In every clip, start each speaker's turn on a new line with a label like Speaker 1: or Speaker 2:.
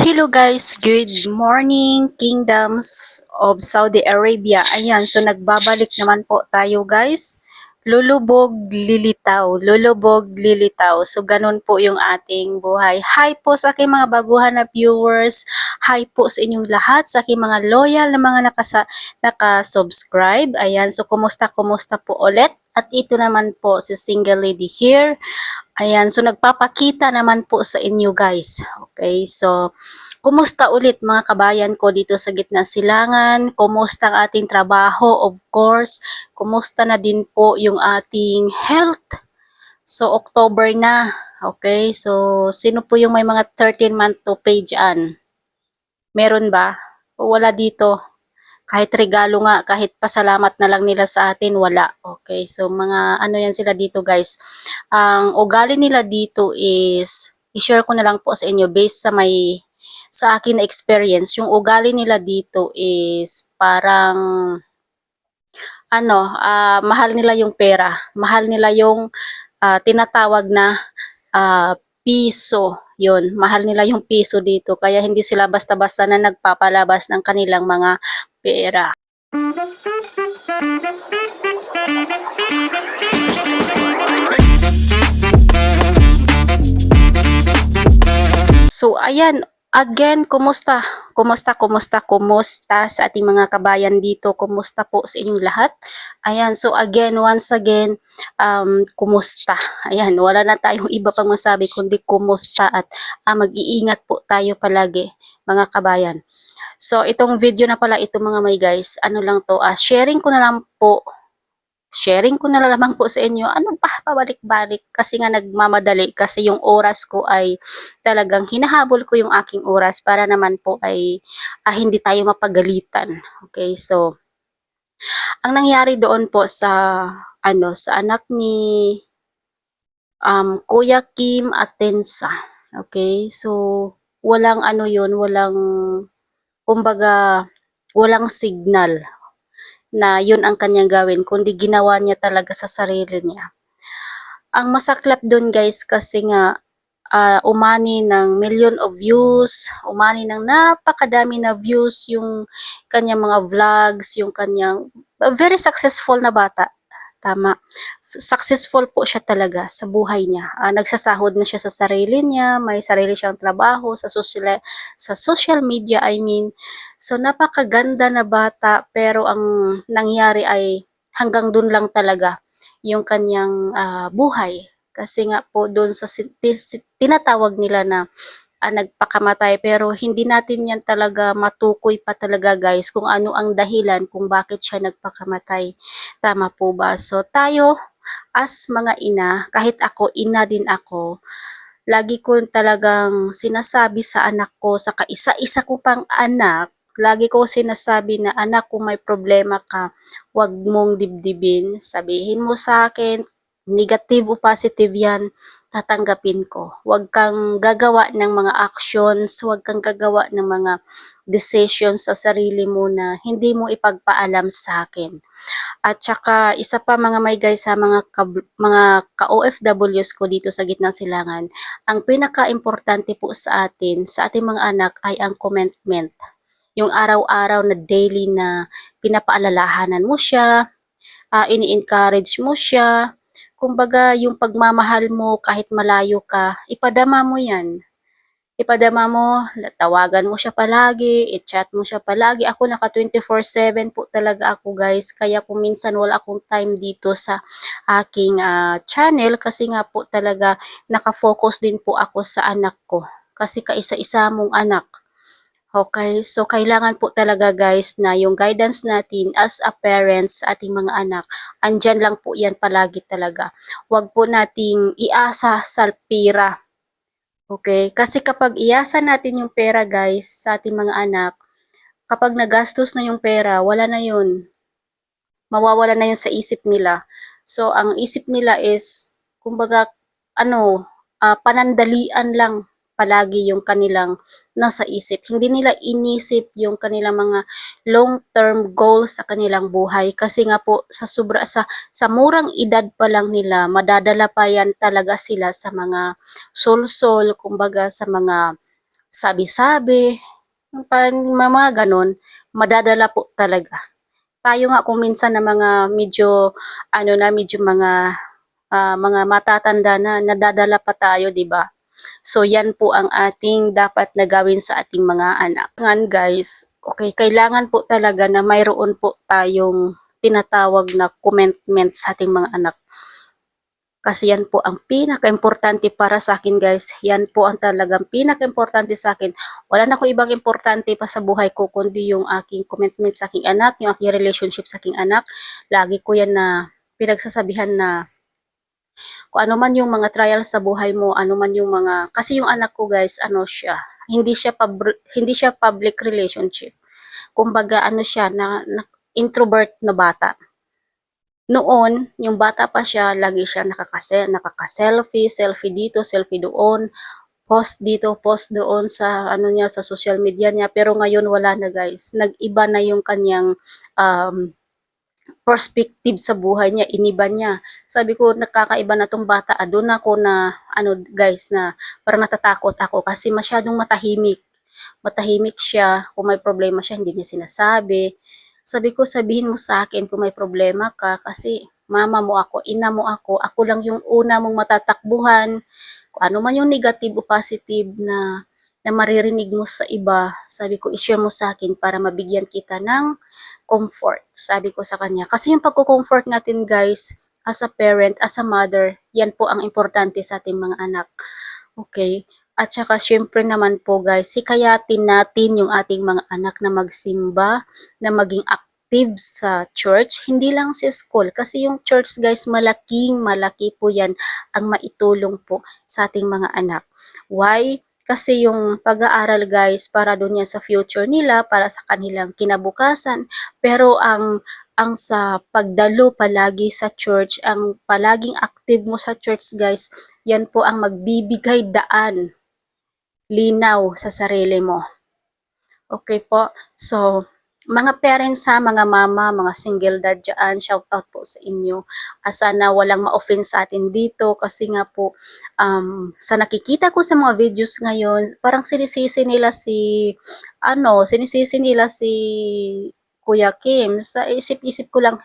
Speaker 1: Hello guys, good morning kingdoms of Saudi Arabia. Ayan, so nagbabalik naman po tayo guys. Lulubog, lilitaw, lulubog, lilitaw. So ganun po yung ating buhay. Hi po sa aking mga baguhan na viewers. Hi po sa inyong lahat, sa aking mga loyal na mga nakasa naka-subscribe. Ayan, so kumusta, kumusta po ulit? At ito naman po si single lady here. Ayan, so nagpapakita naman po sa inyo guys. Okay, so kumusta ulit mga kabayan ko dito sa gitna silangan? Kumusta ang ating trabaho? Of course, kumusta na din po yung ating health? So October na. Okay, so sino po yung may mga 13 month to pay dyan? Meron ba? O wala dito? Kahit regalo nga, kahit pasalamat na lang nila sa atin, wala. Okay, so mga ano yan sila dito guys. Ang ugali nila dito is, i-share ko na lang po sa inyo based sa may, sa akin na experience, yung ugali nila dito is parang, ano, ah, mahal nila yung pera. Mahal nila yung ah, tinatawag na ah, piso. Yun, mahal nila yung piso dito. Kaya hindi sila basta-basta na nagpapalabas ng kanilang mga pera. So, ayan, again, kumusta? Kumusta, kumusta, kumusta sa ating mga kabayan dito? Kumusta po sa inyong lahat? Ayan, so again, once again, um, kumusta? Ayan, wala na tayong iba pang masabi kundi kumusta at ah, mag-iingat po tayo palagi, mga kabayan. So, itong video na pala ito mga may guys, ano lang to, ah, sharing ko na lang po sharing ko na lamang po sa inyo, ano pa, pabalik-balik, kasi nga nagmamadali, kasi yung oras ko ay talagang hinahabol ko yung aking oras para naman po ay ah, hindi tayo mapagalitan. Okay, so, ang nangyari doon po sa, ano, sa anak ni um, Kuya Kim Atensa. Okay, so, walang ano yun, walang, kumbaga, walang signal na yun ang kanyang gawin, kundi ginawa niya talaga sa sarili niya. Ang masaklap doon guys kasi nga ah, umani ng million of views, umani ng napakadami na views yung kanyang mga vlogs, yung kanyang very successful na bata. Tama. Successful po siya talaga sa buhay niya. Ah, nagsasahod na siya sa sarili niya, may sarili siyang trabaho sa social sa social media, I mean. So napakaganda na bata pero ang nangyari ay hanggang dun lang talaga yung kanyang ah, buhay. Kasi nga po doon sa tinatawag nila na ah, nagpakamatay pero hindi natin yan talaga matukoy pa talaga guys kung ano ang dahilan kung bakit siya nagpakamatay. Tama po ba? So tayo as mga ina, kahit ako ina din ako, lagi ko talagang sinasabi sa anak ko, sa kaisa-isa ko pang anak, lagi ko sinasabi na anak kung may problema ka, wag mong dibdibin, sabihin mo sa akin, negative o positive yan, tatanggapin ko. Huwag kang gagawa ng mga actions, huwag kang gagawa ng mga decisions sa sarili mo na hindi mo ipagpaalam sa akin. At saka isa pa mga may guys sa mga ka, mga ka-OFWs ko dito sa gitnang silangan, ang pinaka-importante po sa atin, sa ating mga anak ay ang commitment. Yung araw-araw na daily na pinapaalalahanan mo siya, ah, ini-encourage mo siya, kumbaga yung pagmamahal mo kahit malayo ka, ipadama mo yan. Ipadama mo, tawagan mo siya palagi, i-chat mo siya palagi. Ako naka 24/7 po talaga ako guys. Kaya kung minsan wala akong time dito sa aking ah, channel kasi nga po talaga nakafocus din po ako sa anak ko. Kasi kaisa-isa mong anak. Okay, so kailangan po talaga guys na yung guidance natin as a parents sa ating mga anak, andyan lang po yan palagi talaga. Huwag po nating iasa sa pera. Okay, kasi kapag iasa natin yung pera guys sa ating mga anak, kapag nagastos na yung pera, wala na yun. Mawawala na yun sa isip nila. So, ang isip nila is, kumbaga, ano, ah, panandalian lang palagi yung kanilang nasa isip. Hindi nila inisip yung kanilang mga long-term goals sa kanilang buhay kasi nga po sa sobra sa sa murang edad pa lang nila madadala pa yan talaga sila sa mga sul-sul kumbaga sa mga sabi-sabi, mga ganon, madadala po talaga. Tayo nga kung minsan na mga medyo, ano na, medyo mga, ah, mga matatanda na, nadadala pa tayo, di ba? So, yan po ang ating dapat na gawin sa ating mga anak. Ngan guys, okay, kailangan po talaga na mayroon po tayong tinatawag na commitment sa ating mga anak. Kasi yan po ang pinaka-importante para sa akin guys. Yan po ang talagang pinaka-importante sa akin. Wala na akong ibang importante pa sa buhay ko kundi yung aking commitment sa aking anak, yung aking relationship sa aking anak. Lagi ko yan na pinagsasabihan na kung ano man yung mga trials sa buhay mo, ano man yung mga kasi yung anak ko guys, ano siya, hindi siya pub- hindi siya public relationship. Kumbaga ano siya na, na introvert na bata. Noon, yung bata pa siya, lagi siya nakakase, nakaka-selfie, selfie dito, selfie doon, post dito, post doon sa ano niya sa social media niya. Pero ngayon wala na guys. Nag-iba na yung kanyang um, perspective sa buhay niya, iniba niya. Sabi ko, nakakaiba na tong bata. Ah, doon ako na, ano guys, na parang natatakot ako kasi masyadong matahimik. Matahimik siya. Kung may problema siya, hindi niya sinasabi. Sabi ko, sabihin mo sa akin kung may problema ka kasi mama mo ako, ina mo ako, ako lang yung una mong matatakbuhan. Kung ano man yung negative o positive na na maririnig mo sa iba, sabi ko, i-share mo sa akin para mabigyan kita ng comfort. Sabi ko sa kanya. Kasi yung pagko-comfort natin guys, as a parent, as a mother, yan po ang importante sa ating mga anak. Okay? At saka syempre naman po guys, hikayatin natin yung ating mga anak na magsimba, na maging active sa church, hindi lang sa school. Kasi yung church guys, malaking malaki po yan ang maitulong po sa ating mga anak. Why? Kasi yung pag-aaral guys, para doon yan sa future nila, para sa kanilang kinabukasan. Pero ang ang sa pagdalo palagi sa church, ang palaging active mo sa church guys, yan po ang magbibigay daan linaw sa sarili mo. Okay po? So, mga parents ha, mga mama, mga single dad dyan, shout out po sa inyo. Ah, sana walang ma-offend sa atin dito kasi nga po, um, sa nakikita ko sa mga videos ngayon, parang sinisisi nila si, ano, sinisisi nila si Kuya Kim. Sa isip-isip ko lang,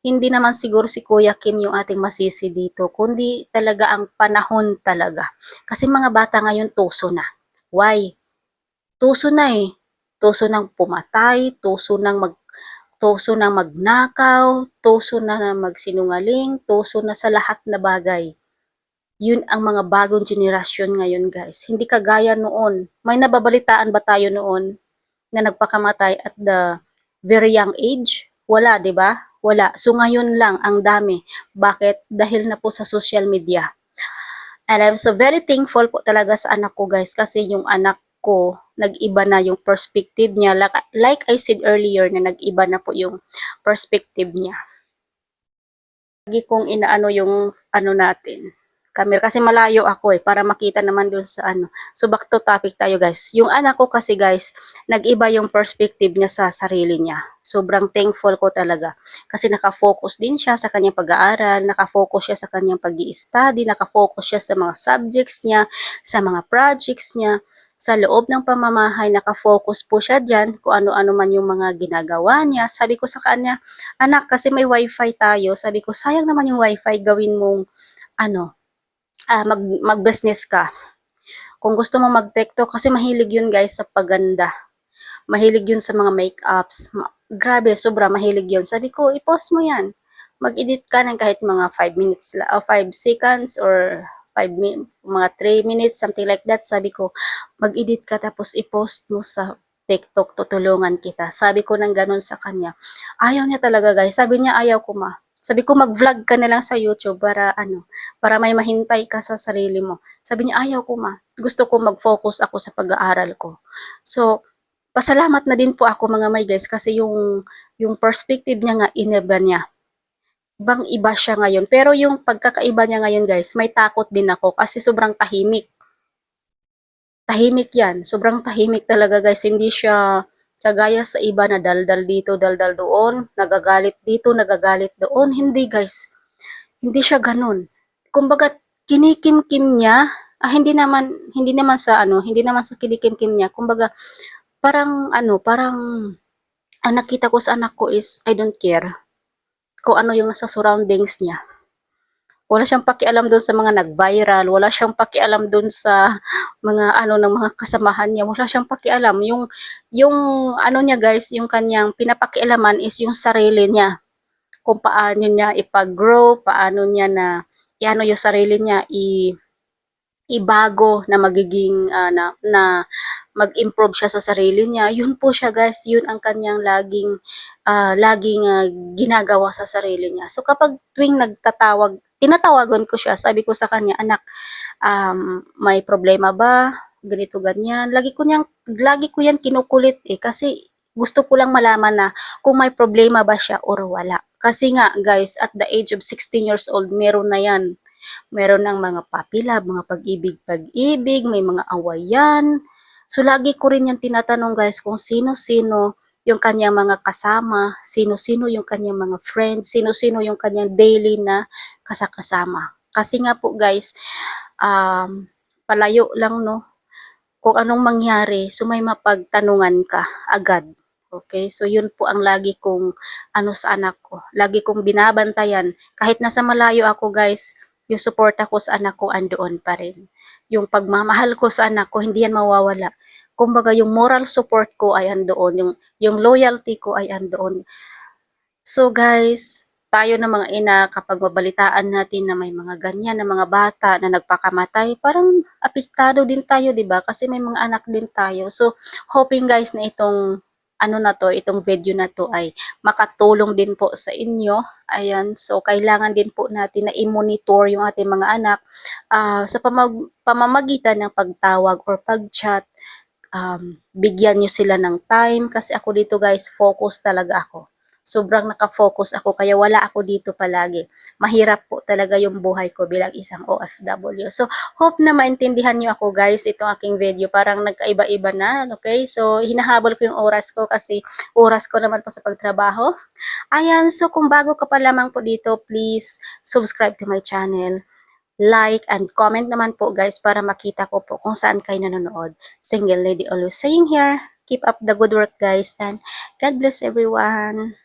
Speaker 1: hindi naman siguro si Kuya Kim yung ating masisi dito, kundi talaga ang panahon talaga. Kasi mga bata ngayon tuso na. Why? Tuso na eh. Tuso nang pumatay, tuso nang mag tuso na magnakaw, tuso na magsinungaling, tuso na sa lahat na bagay. Yun ang mga bagong generasyon ngayon guys. Hindi kagaya noon. May nababalitaan ba tayo noon na nagpakamatay at the very young age? Wala, 'di ba? Wala. So ngayon lang ang dami. Bakit? Dahil na po sa social media. And I'm so very thankful po talaga sa anak ko guys kasi yung anak ko nag-iba na yung perspective niya. Like, I said earlier na nag-iba na po yung perspective niya. Lagi kong inaano yung ano natin, camera kasi malayo ako eh para makita naman dun sa ano. So back to topic tayo guys. Yung anak ko kasi guys, nag-iba yung perspective niya sa sarili niya. Sobrang thankful ko talaga kasi nakafocus din siya sa kanyang pag-aaral, nakafocus siya sa kanyang pag study nakafocus siya sa mga subjects niya, sa mga projects niya sa loob ng pamamahay, nakafocus po siya dyan kung ano-ano man yung mga ginagawa niya. Sabi ko sa kanya, anak, kasi may wifi tayo. Sabi ko, sayang naman yung wifi, gawin mong, ano, ah, mag, mag-business ka. Kung gusto mo mag-TikTok, kasi mahilig yun guys sa paganda. Mahilig yun sa mga make-ups. Ma- Grabe, sobra mahilig yun. Sabi ko, i-post mo yan. Mag-edit ka ng kahit mga 5 minutes, o 5 seconds or 5 min mga 3 minutes, something like that. Sabi ko, mag-edit ka tapos i-post mo sa TikTok, tutulungan kita. Sabi ko nang ganun sa kanya. Ayaw niya talaga guys. Sabi niya, ayaw ko ma. Sabi ko, mag-vlog ka na lang sa YouTube para ano, para may mahintay ka sa sarili mo. Sabi niya, ayaw ko ma. Gusto ko mag-focus ako sa pag-aaral ko. So, pasalamat na din po ako mga may guys kasi yung yung perspective niya nga ineba niya ibang iba siya ngayon. Pero yung pagkakaiba niya ngayon guys, may takot din ako kasi sobrang tahimik. Tahimik yan. Sobrang tahimik talaga guys. Hindi siya kagaya sa iba na daldal dito, daldal doon, nagagalit dito, nagagalit doon. Hindi guys. Hindi siya ganun. Kumbaga, kinikim-kim niya ah, hindi naman hindi naman sa ano, hindi naman sa kilikimkim niya. Kumbaga parang ano, parang ang nakita ko sa anak ko is I don't care kung ano yung nasa surroundings niya. Wala siyang pakialam doon sa mga nag-viral, wala siyang pakialam doon sa mga ano ng mga kasamahan niya, wala siyang pakialam. Yung yung ano niya guys, yung kanyang pinapakialaman is yung sarili niya. Kung paano niya ipag-grow, paano niya na iano yung sarili niya i ibago na magiging ah, na, na mag-improve siya sa sarili niya. Yun po siya guys, yun ang kanyang laging ah, laging ah, ginagawa sa sarili niya. So kapag tuwing nagtatawag, tinatawagan ko siya, sabi ko sa kanya, anak, um, may problema ba? Ganito, ganyan. Lagi ko niyang, lagi ko yan kinukulit eh, kasi gusto ko lang malaman na kung may problema ba siya or wala. Kasi nga, guys, at the age of 16 years old, meron na yan. Meron ng mga puppy love, mga pag-ibig-pag-ibig, may mga awayan. So, lagi ko rin yan tinatanong, guys, kung sino-sino yung kanyang mga kasama, sino-sino yung kanyang mga friends, sino-sino yung kanyang daily na kasakasama. Kasi nga po guys, um, palayo lang no, kung anong mangyari, so may mapagtanungan ka agad. Okay, so yun po ang lagi kong ano sa anak ko. Lagi kong binabantayan. Kahit nasa malayo ako guys, yung suporta ko sa anak ko andoon pa rin. Yung pagmamahal ko sa anak ko, hindi yan mawawala. Kumbaga, yung moral support ko ay andoon. Yung, yung loyalty ko ay andoon. So guys, tayo na mga ina, kapag mabalitaan natin na may mga ganyan na mga bata na nagpakamatay, parang apektado din tayo, 'di ba? Kasi may mga anak din tayo. So, hoping guys na itong ano na to, itong video na to ay makatulong din po sa inyo. Ayan, so kailangan din po natin na i-monitor yung ating mga anak ah, sa pamag- pamamagitan ng pagtawag or pag-chat. Um, bigyan nyo sila ng time kasi ako dito guys, focus talaga ako sobrang nakafocus ako kaya wala ako dito palagi. Mahirap po talaga yung buhay ko bilang isang OFW. So, hope na maintindihan niyo ako guys itong aking video. Parang nagkaiba-iba na, okay? So, hinahabol ko yung oras ko kasi oras ko naman po sa pagtrabaho. Ayan, so kung bago ka pa lamang po dito, please subscribe to my channel like and comment naman po guys para makita ko po kung saan kayo nanonood. Single lady always saying here, keep up the good work guys and God bless everyone.